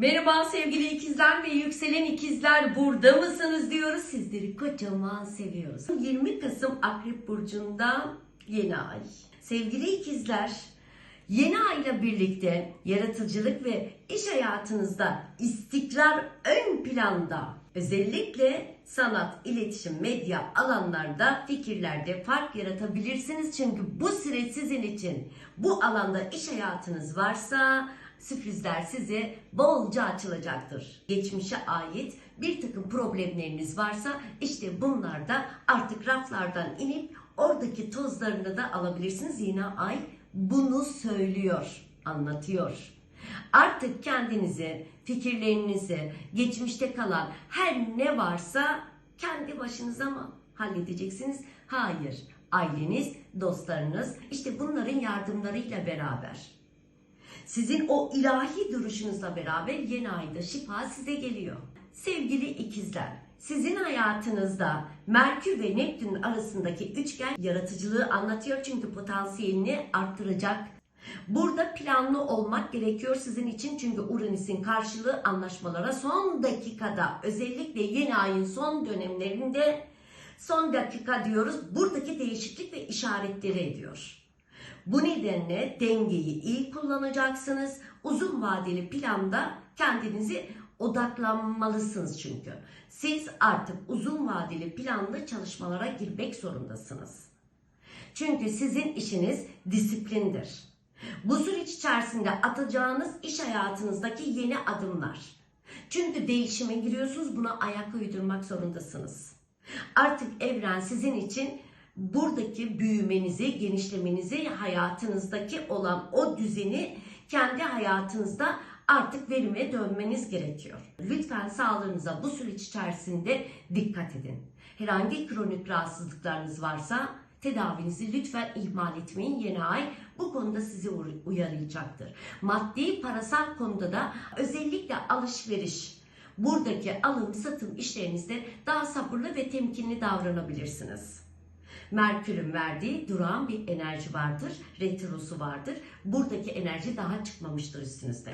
Merhaba sevgili ikizler ve yükselen ikizler burada mısınız diyoruz. Sizleri kocaman seviyoruz. 20 Kasım Akrep Burcu'nda yeni ay. Sevgili ikizler yeni ayla birlikte yaratıcılık ve iş hayatınızda istikrar ön planda. Özellikle sanat, iletişim, medya alanlarda fikirlerde fark yaratabilirsiniz. Çünkü bu süreç sizin için bu alanda iş hayatınız varsa sürprizler size bolca açılacaktır. Geçmişe ait bir takım problemleriniz varsa işte bunlar da artık raflardan inip oradaki tozlarını da alabilirsiniz. Yine ay bunu söylüyor, anlatıyor. Artık kendinizi, fikirlerinizi, geçmişte kalan her ne varsa kendi başınıza mı halledeceksiniz? Hayır. Aileniz, dostlarınız işte bunların yardımlarıyla beraber sizin o ilahi duruşunuzla beraber yeni ayda şifa size geliyor. Sevgili ikizler, sizin hayatınızda Merkür ve Neptün arasındaki üçgen yaratıcılığı anlatıyor çünkü potansiyelini arttıracak. Burada planlı olmak gerekiyor sizin için çünkü Uranüs'ün karşılığı anlaşmalara son dakikada özellikle yeni ayın son dönemlerinde son dakika diyoruz buradaki değişiklik ve işaretleri ediyor. Bu nedenle dengeyi iyi kullanacaksınız. Uzun vadeli planda kendinizi odaklanmalısınız çünkü. Siz artık uzun vadeli planlı çalışmalara girmek zorundasınız. Çünkü sizin işiniz disiplindir. Bu süreç içerisinde atacağınız iş hayatınızdaki yeni adımlar. Çünkü değişime giriyorsunuz buna ayak uydurmak zorundasınız. Artık evren sizin için buradaki büyümenizi, genişlemenizi, hayatınızdaki olan o düzeni kendi hayatınızda artık verime dönmeniz gerekiyor. Lütfen sağlığınıza bu süreç içerisinde dikkat edin. Herhangi kronik rahatsızlıklarınız varsa tedavinizi lütfen ihmal etmeyin. Yeni ay bu konuda sizi uyaracaktır. Maddi, parasal konuda da özellikle alışveriş, buradaki alım satım işlerinizde daha sabırlı ve temkinli davranabilirsiniz. Merkür'ün verdiği durağan bir enerji vardır. Retrosu vardır. Buradaki enerji daha çıkmamıştır üstünüzde.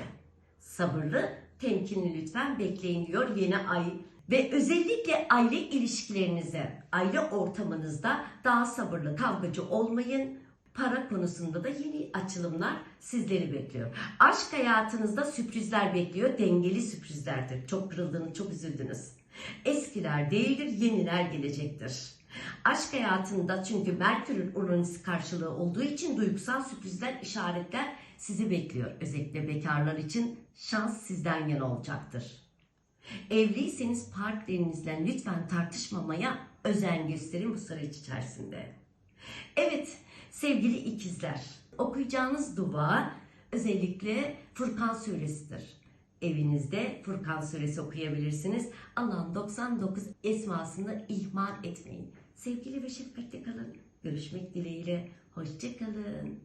Sabırlı, temkinli lütfen bekleyin diyor yeni ay. Ve özellikle aile ilişkilerinize, aile ortamınızda daha sabırlı, kavgacı olmayın. Para konusunda da yeni açılımlar sizleri bekliyor. Aşk hayatınızda sürprizler bekliyor. Dengeli sürprizlerdir. Çok kırıldınız, çok üzüldünüz. Eskiler değildir, yeniler gelecektir. Aşk hayatında çünkü Merkür'ün Uranüs karşılığı olduğu için duygusal sürprizler, işaretler sizi bekliyor. Özellikle bekarlar için şans sizden yana olacaktır. Evliyseniz partnerinizle lütfen tartışmamaya özen gösterin bu süreç içerisinde. Evet sevgili ikizler okuyacağınız dua özellikle Furkan suresidir. Evinizde Furkan suresi okuyabilirsiniz. Allah'ın 99 esmasını ihmal etmeyin. Sevgili ve şefkatli kalın. Görüşmek dileğiyle. Hoşçakalın.